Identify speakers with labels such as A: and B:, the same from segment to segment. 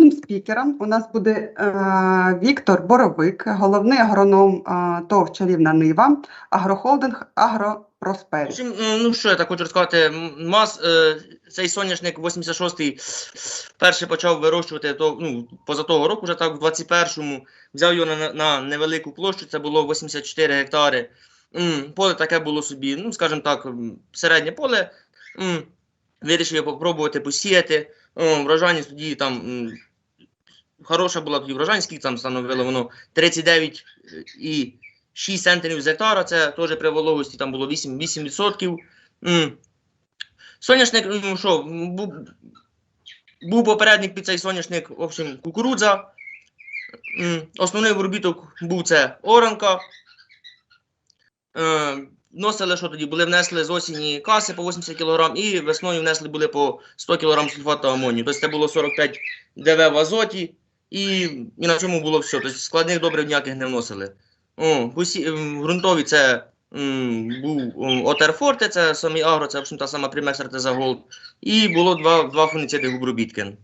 A: Нашим спікером у нас буде е, Віктор Боровик, головний агроном е, ТОВ «Чарівна Нива, агрохолдинг
B: В
A: Агропроспері.
B: е, ну що я так хочу розказати, мас, е, цей соняшник 86-й перший почав вирощувати то, ну, поза того року, вже так, в 21-му, взяв його на, на невелику площу, це було 84 гектари. М, Поле таке було собі, ну, скажімо так, середнє поле. М, Вирішив я попробувати посіяти. Врожайність тоді там хороша була тоді врожайність, скільки там становило воно 39 і 6 центнерів з гектара, це теж при вологості там було 8%. 8%. М. Соняшник, ну що, був, був попередник під цей соняшник, в общем, кукурудза. Основний виробіток був це оранка. Е, Вносили, що тоді були, внесли з осені каси по 80 кг і весною внесли були по 100 кг сульфату амонію. Тобто це було 45 ДВ в азоті, і, і на цьому було все. Тобто складних добрив ніяких не вносили. О, посі... м, ґрунтові це м, був Отерфорте, це самий агро, це в общем, та сама Примекс Артеза Голд. І було два, два фуніциди Губробіткен.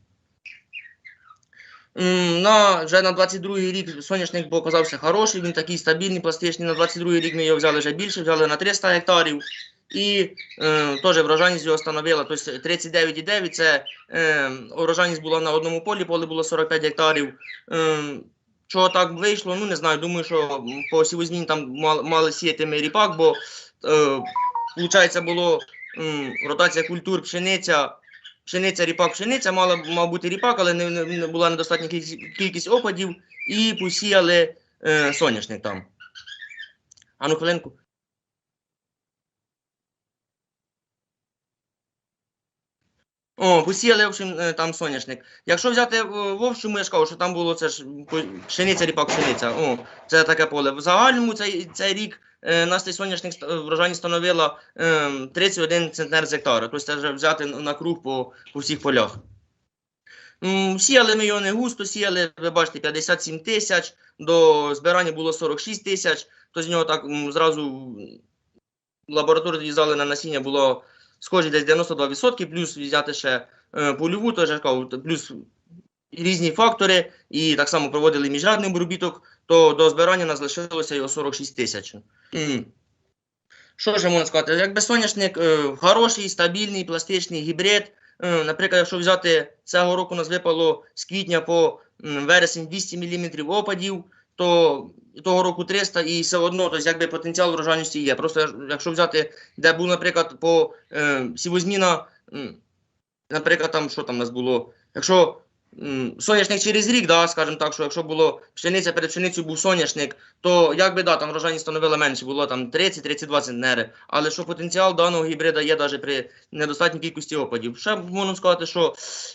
B: На, вже на 22-й рік соняшник показався хороший, він такий стабільний, пластичний. На 22-й рік ми його взяли вже більше, взяли на 300 гектарів. І е, теж врожайність його становила. Тобто 39,9 це е, урожайність була на одному полі, поле було 45 гектарів. Е, чого так вийшло, ну не знаю. Думаю, що по сівозміні там мали, сіяти ми ріпак, бо е, виходить, було м, ротація культур, пшениця, пшениця, ріпак, пшениця, мала мав бути ріпак, але не, не була недостатня кількість, кількість опадів, і посіяли е, соняшник там. А ну хвилинку. Посіяли, в общем, е, там соняшник. Якщо взяти в общому, я що там було це ж пшениця, ріпак, пшениця. О, це таке поле. В загальному цей, цей рік е, нас цей соняшник ст- врожайність становила е, 31 центнер з гектара. Тобто це взяти на круг по, по всіх полях. Сіяли ми густо, сіяли, ви бачите, 57 тисяч, до збирання було 46 тисяч, то з нього так зразу лабораторію дізали на насіння було схожі десь 92%, плюс взяти ще е, польову, теж я т- плюс різні фактори, і так само проводили міжрядний обробіток, то до збирання нас лишилося його 46 тисяч. Що ж можна сказати? Якби соняшник е, хороший, стабільний, пластичний гібрид. Е, Наприклад, якщо взяти цього року, у нас випало з квітня по вересень 200 мм опадів, то того року 300 і все одно, тобто якби потенціал врожайності є. Просто якщо взяти, де був, наприклад, по е, сівозміна, наприклад, там що там у нас було, якщо соняшник через рік, да, скажімо так, що якщо було пшениця перед пшеницею був соняшник, то якби да, там врожайність становила менше, було там 30-32 центнери. Але що потенціал даного гібрида є навіть при недостатній кількості опадів. Ще можна сказати, що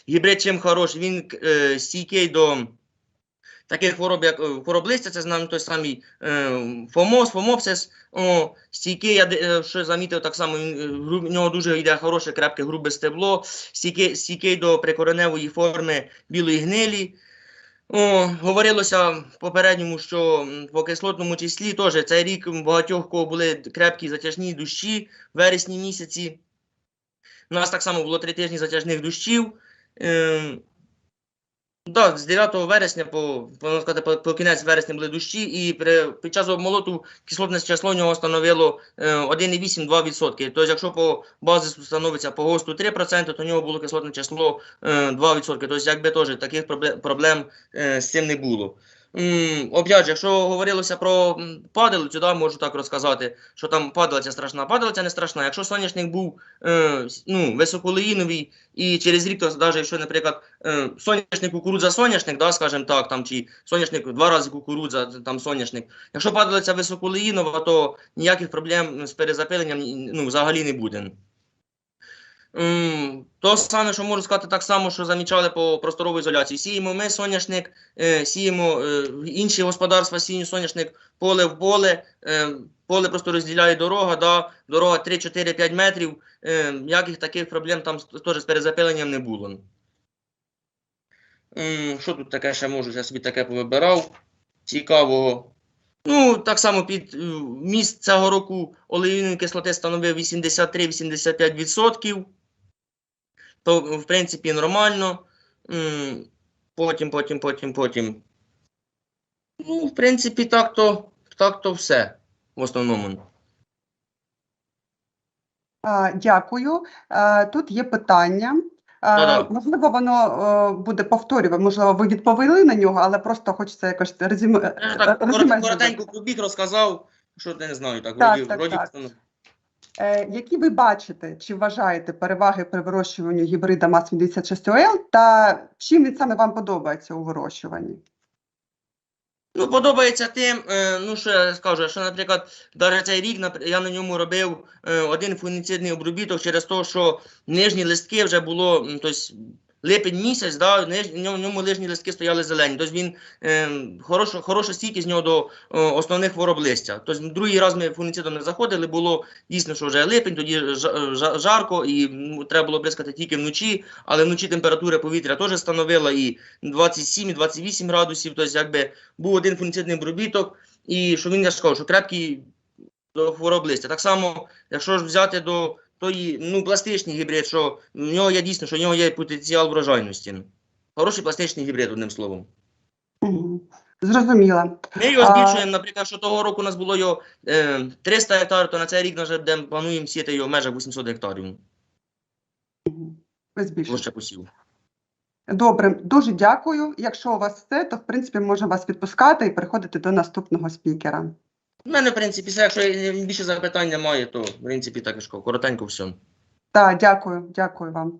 B: гібрид чим хороший, він е, стійкий до таких хвороб, як е, хвороб листя, це знаємо той самий е, фомоз, фомопсис. О, стійкий, я е, що замітив, так само в нього дуже йде хороше, крепке, грубе стебло, стійкий, стійкий до прикореневої форми білої гнилі. О, говорилося в попередньому, що по кислотному числі теж цей рік багатьох кого були крепкі затяжні дощі в вересні місяці. У нас так само було три тижні затяжних дощів. Ем, да, з 9 вересня по, можна сказати, по, по кінець вересня були дощі, і при, під час обмолоту кислотне число нього становило е, 1,8-2%. Тобто, якщо по базису становиться по ГОСТу 3%, то у нього було кислотне число е, 2%. Тобто, якби теж таких проблем, проблем е, з цим не було. Опять же, якщо говорилося про падалицю, да, можу так розказати, що там падалиця страшна, падалиця не страшна. Якщо соняшник був е, ну, високолеїновий і через рік, то навіть якщо, наприклад, е, соняшник кукурудза соняшник, да, скажімо так, там, чи соняшник два рази кукурудза, там соняшник. Якщо падалиця високолеїнова, то ніяких проблем з перезапиленням ну, взагалі не буде. То саме, що можу сказати, так само, що замічали по просторовій ізоляції. Сіємо ми соняшник, е, сіємо е, інші господарства, сіємо соняшник поле в поле, е, поле просто розділяє дорога, да, дорога 3-4-5 метрів, ніяких таких проблем там теж з перезапиленням не було. Що тут таке ще можу? Я собі таке повибирав. Цікавого. Ну, так само під міст цього року олеїної кислоти становив 83-85%. То, в принципі, нормально. Потім, потім, потім, потім. Ну, в принципі, так то, так то все в основному.
A: Дякую. Тут є питання.
B: Да-да.
A: Можливо, воно е, буде повторювати, можливо, ви відповіли на нього, але просто хочеться якось резюме.
B: Я так коротенько пробіг розказав, що не знаю, так,
A: Так,
B: вроді,
A: так,
B: вроді,
A: так. Е, Які ви бачите чи вважаєте переваги при вирощуванні гібрида МАЗ-86ОЛ та чим він саме вам подобається у вирощуванні?
B: Ну, подобається тим, е, ну що я скажу, що, наприклад, навіть цей рік я на ньому робив е, один фуніцидний обробіток через те, що нижні листки вже було, тобто липень місяць, да, в ньому, нижні листки стояли зелені. Тобто він е, хороша, хороша стійкість з нього до е, основних хвороб листя. Тобто другий раз ми фунгіцидом не заходили, було дійсно, що вже липень, тоді жа- жа- жарко і треба було бризкати тільки вночі, але вночі температура повітря теж становила і 27, і 28 градусів, тобто якби був один фунгіцидний обробіток, і що він я сказав, що крепкий до хвороб листя. Так само, якщо ж взяти до тої, ну, пластичний гібрид, що в нього є дійсно, що в нього є потенціал врожайності. Хороший пластичний гібрид, одним словом.
A: Мгм. Зрозуміла.
B: Ми його
A: А-
B: збільшуємо, наприклад, що того року у нас було його е, 300 гектарів, то на цей рік вже будемо- плануємо сіяти його в межах 800 гектарів. Площа посіву.
A: Добре, дуже дякую. Якщо у вас все, то в принципі можемо вас відпускати і переходити до наступного спікера.
B: У мене, в принципі, все, якщо більше запитань немає, то в принципі так і коротенько все.
A: Так, дякую, дякую вам.